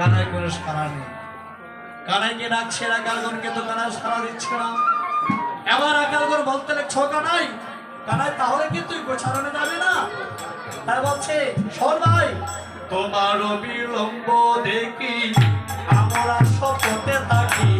কানায় কোনো সারা নেই। কানাইকে ডাকছে আকালগণকে তো কানায় সারা দিচ্ছে না। এবার আকালগণ বলতে লাগছে কানাই কানাই, তাহলে কিন্তু গোছানো যাবে না? তাই বলছে সর্বাই তোমার বিলম্ব দেখি, আমরা শপথে থাকি।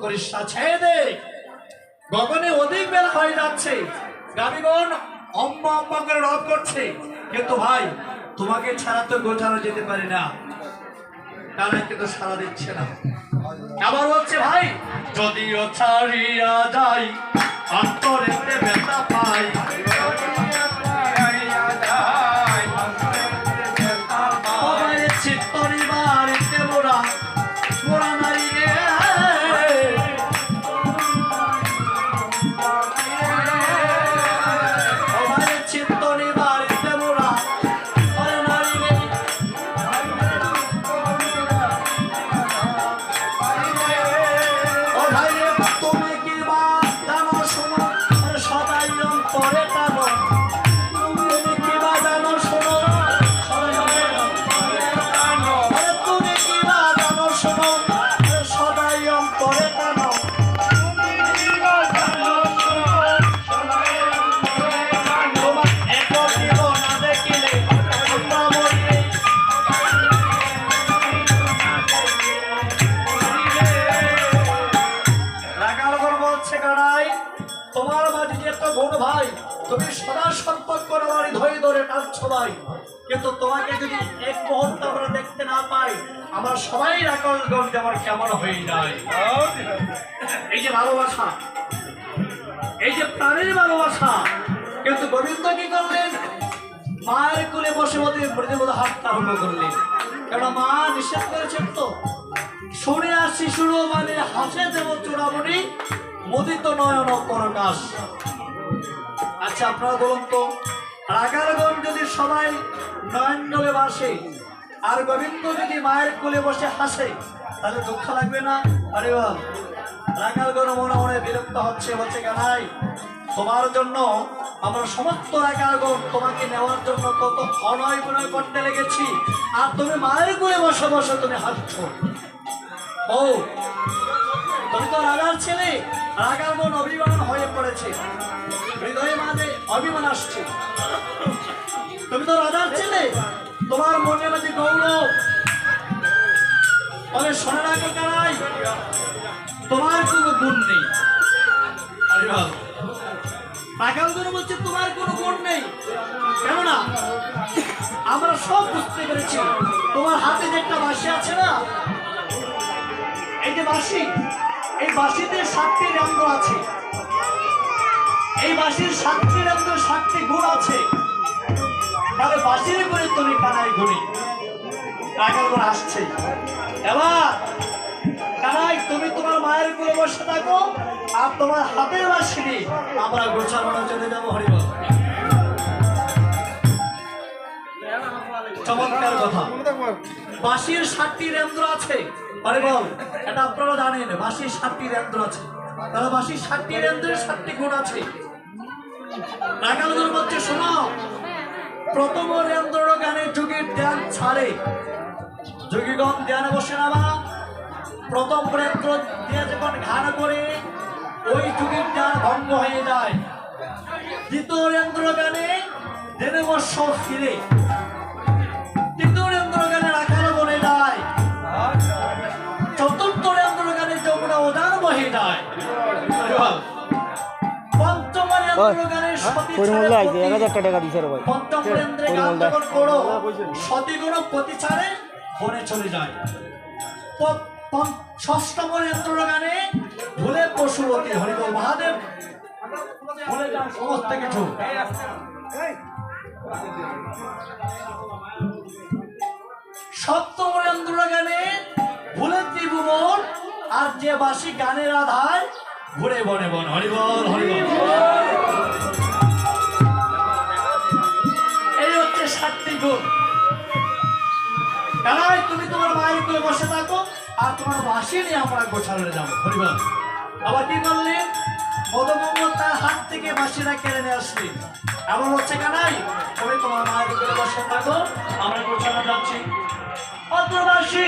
করিস ছেড়ে দে। গগনে অধিক হয়ে যাচ্ছে। গাবিগণ করে রব করছে। কিন্তু ভাই, তোমাকে ছাড়া তো গোছানো যেতে পারি না। তারা কিন্তু সারা দিচ্ছে না। আবার বলছে, ভাই, যদিও ছাড়িয়া যাই অন্তরেতে একটা গুণ ভাই, তুমি সদা সম্পর্ক বাড়ি ধরে ধরে টানছো ভাই। কিন্তু তোমাকে যদি এক মুহূর্ত আমরা দেখতে না পাই, আমরা সবাই রাকলগঞ্জ আমার কেমন হয়ে যায়? এই যে ভালোবাসা, এই যে প্রাণের ভালোবাসা, কিন্তু গোবিন্দ কি করলেন? মায়ের কোলে বসে মৃদের মধ্যে হাতটা ভঙ্গ করলেন। কেন মা নিষেধ করেছেন তো? শুনে আর শিশুরও মানে হাসে দেব চূড়ামণি, মুদিত নয়ন করকাশ আচ্ছা আপনারা বলুন তো রাগারগণ যদি সবাই নয়ন জলে বাসে আর গোবিন্দ যদি মায়ের কোলে বসে হাসে, তাহলে দুঃখ লাগবে না? আরে বাহ! রাগারগণ মনে মনে বিরক্ত হচ্ছে, বলছে, কানাই, তোমার জন্য আমরা সমস্ত রাগারগণ তোমাকে নেওয়ার জন্য কত অনয় বিনয় করতে লেগেছি, আর তুমি মায়ের কোলে বসে বসে তুমি হাসছো। ও তুমি তো রাগার ছেলে। রাগার মন অভিমান হয়ে পড়েছে। হৃদয়ে মাঝে অভিমান আসছে। তুমি তো রাজার ছেলে, তোমার মনে মাঝে গৌরব? তবে শোনে রাখো কারাই, তোমার কোনো গুণ নেই। পাকাল গুরু বলছে, তোমার কোনো গুণ নেই। কেননা আমরা সব বুঝতে পেরেছি, তোমার হাতে যে একটা বাসি আছে না? এই যে বাঁশি এই বাঁশিতে সাতটি রঙ্গ আছে। এই বাঁশির সাতটি রঙ্গ, সাতটি গুণ আছে। তাহলে বাঁশির করে তুমি কানাই টাকার গুণ আসছে। এবার, কানাই, তুমি তোমার মায়েরগুলো বসে থাকো, আর তোমার হাতের বাঁশি নিয়ে আমরা গোছানো চলে যাব, হরিবল। চমৎকার কথা। বাঁশির ষাটটি রেন্দ্র আছে। আরে বল, এটা আপনারা জানেন, বাঁশির ষাটটি রেন্দ্র আছে। তাহলে বাঁশির ষাটটি রেন্দ্রের ষাটটি গুণ আছে। নাগালদের মধ্যে শোনো, প্রথম রেন্দ্র গানে যুগের ধ্যান ছাড়ে। যোগীগণ ধ্যানে বসে না প্রথম রেন্দ্র দিয়ে যখন ঘাড় করে, ওই যুগের দ্বার ভঙ্গ হয়ে যায়। দ্বিতীয় রেন্দ্র গানে বৎসর ফিরে। যায় পঞ্চম গানে সতী পরিমল ছাড়ে লাগছে এক হাজার টাকা দিছে ভাই। পঞ্চম গান পরিমল দা। যখন করো। সতীগুণ পতি বনে চলে যায়। প- পম- গানে ভুলে পশুপতি হরিবল মহাদেব। ভুলে যান সমস্ত কিছু। সপ্তম গানে ভুলে ত্রিভুবন আর যে বাসি গানের আধায় ঘুরে বনে বন। হরিবল হরিবল এই হচ্ছে সাতটি গুণ। তুমি তোমার মায়ের করে বসে থাকো, আর তোমার বাসি নিয়ে আমরা গোছালে যাব। হরিবল আবার কি করলি? মদমঙ্গ তার হাত থেকে বাসিরা কেড়ে নিয়ে আসলি। এমন হচ্ছে কানাই তুমি তোমার মায়ের করে বসে থাকো, আমরা গোছানো যাচ্ছি। অদ্রবাসী